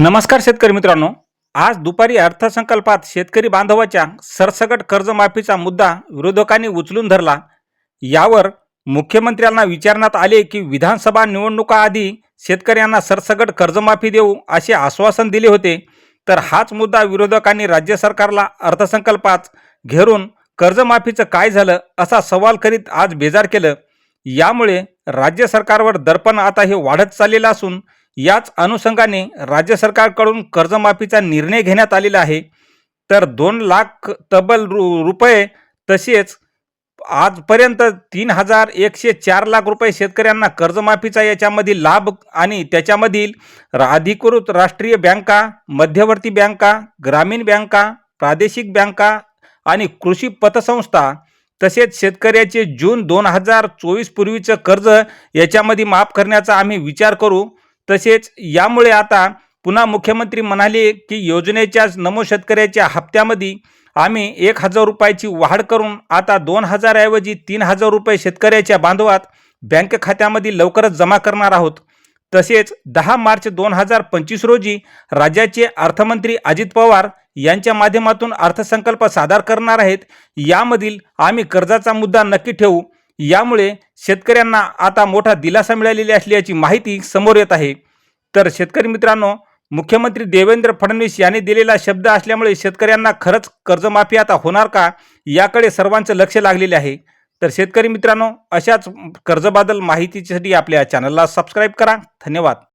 नमस्कार शेतकरी मित्रांनो. आज दुपारी अर्थसंकल्पात शेतकरी बांधवाच्या सरसकट कर्जमाफीचा मुद्दा विरोधकांनी उचलून धरला. यावर मुख्यमंत्र्यांना विचारण्यात आले की विधानसभा निवडणुकाआधी शेतकऱ्यांना सरसकट कर्जमाफी देऊ असे आश्वासन दिले होते. तर हाच मुद्दा विरोधकांनी राज्य सरकारला अर्थसंकल्पात घेरून कर्जमाफीचं काय झालं असा सवाल करीत आज बेजार केलं. यामुळे राज्य सरकारवर दर्पण आता हे वाढत चाललेलं असून याच अनुषंगाने राज्य सरकारकडून कर्जमाफीचा निर्णय घेण्यात आलेला आहे. तर दोन लाख तब्बल रु रुपये तसेच आजपर्यंत तीन हजार एकशे चार लाख रुपये शेतकऱ्यांना कर्जमाफीचा याच्यामधील लाभ आणि त्याच्यामधील रा- अधिकृत राष्ट्रीय बँका मध्यवर्ती बँका ग्रामीण बँका प्रादेशिक बँका आणि कृषी पतसंस्था तसेच शेतकऱ्याचे जून दोन हजार चोवीस पूर्वीचं कर्ज याच्यामध्ये माफ करण्याचा आम्ही विचार करू. तसेच यामुळे आता पुन्हा मुख्यमंत्री म्हणाले की योजनेच्याच नमो शेतकऱ्याच्या हप्त्यामध्ये आम्ही एक हजार रुपयाची वाढ करून आता दोन हजारऐवजी तीन हजार रुपये शेतकऱ्याच्या बांधवात बँक खात्यामध्ये लवकरच जमा करणार आहोत. तसेच दहा मार्च दोन हजार पंचवीस रोजी राज्याचे अर्थमंत्री अजित पवार यांच्या माध्यमातून अर्थसंकल्प सादर करणार आहेत. यामधील आम्ही कर्जाचा मुद्दा नक्की ठेवू. यामुळे शेतकऱ्यांना आता मोठा दिलासा मिळालेली असल्याची माहिती समोर येत आहे. तर शेतकरी मित्रांनो मुख्यमंत्री देवेंद्र फडणवीस यांनी दिलेला शब्द असल्यामुळे शेतकऱ्यांना खरंच कर्जमाफी आता होणार का याकडे सर्वांचं लक्ष लागलेले आहे. तर शेतकरी मित्रांनो अशाच कर्जबादल माहितीसाठी आपल्या चॅनलला सबस्क्राईब करा. धन्यवाद.